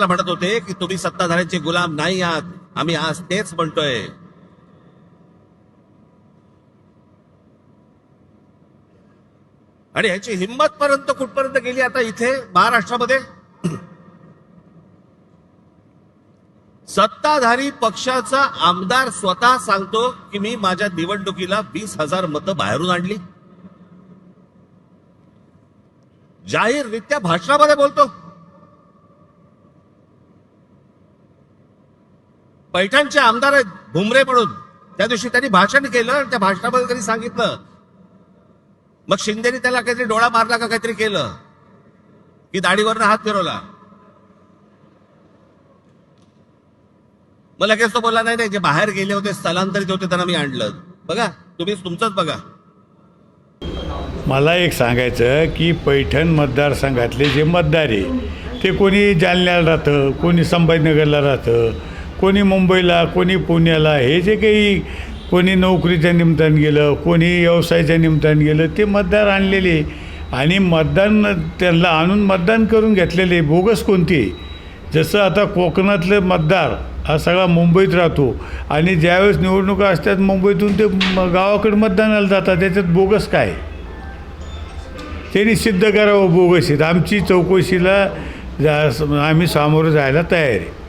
म्हणत होते की तुम्ही सत्ताधाऱ्यांचे गुलाम नाही आहात. आम्ही आज तेच म्हणतोय. आणि ह्याची हिंमत पर्यंत कुठपर्यंत गेली आता इथे महाराष्ट्रामध्ये? सत्ताधारी पक्षाचा आमदार स्वतः सांगतो की मी माझ्या निवडणुकीला वीस हजार मतं बाहेरून आणली. जाहीररित्या भाषणामध्ये बोलतो. पैठणचे आमदार आहेत भुमरे म्हणून. त्या दिवशी त्यांनी भाषण केलं आणि त्या भाषणामध्ये त्यांनी सांगितलं. मग शिंदेनी त्याला काहीतरी डोळा मारला का काहीतरी केलं? की दाढीवरनं हात फिरवला? मग लगेच तो बोलला नाही नाही जे बाहेर गेले होते स्थलांतरित होते त्यांना मी आणलं. बघा तुम्ही तुमचंच बघा. मला एक सांगायचं की पैठण मतदारसंघातले जे मतदार आहे ते कोणी जालन्याला राहतं कोणी संभाजीनगरला राहतं कोणी मुंबईला कोणी पुण्याला हे जे काही कोणी नोकरीच्या निमित्तानं गेलं कोणी व्यवसायाच्या निमित्तानं गेलं ते मतदार आणलेले आणि मतदान त्यांना आणून मतदान करून घेतलेले बोगस कोणते जसं आता कोकणातले मतदार हा सगळा मुंबईत राहतो. आणि ज्यावेळेस निवडणुका असतात मुंबईतून ते म- गावाकडे मतदानाला जातात. त्याच्यात बोगस काय? त्यांनी सिद्ध करावं बोगस आहेत आमची चौकशीला जा आम्ही सामोरं जायला तयार आहे.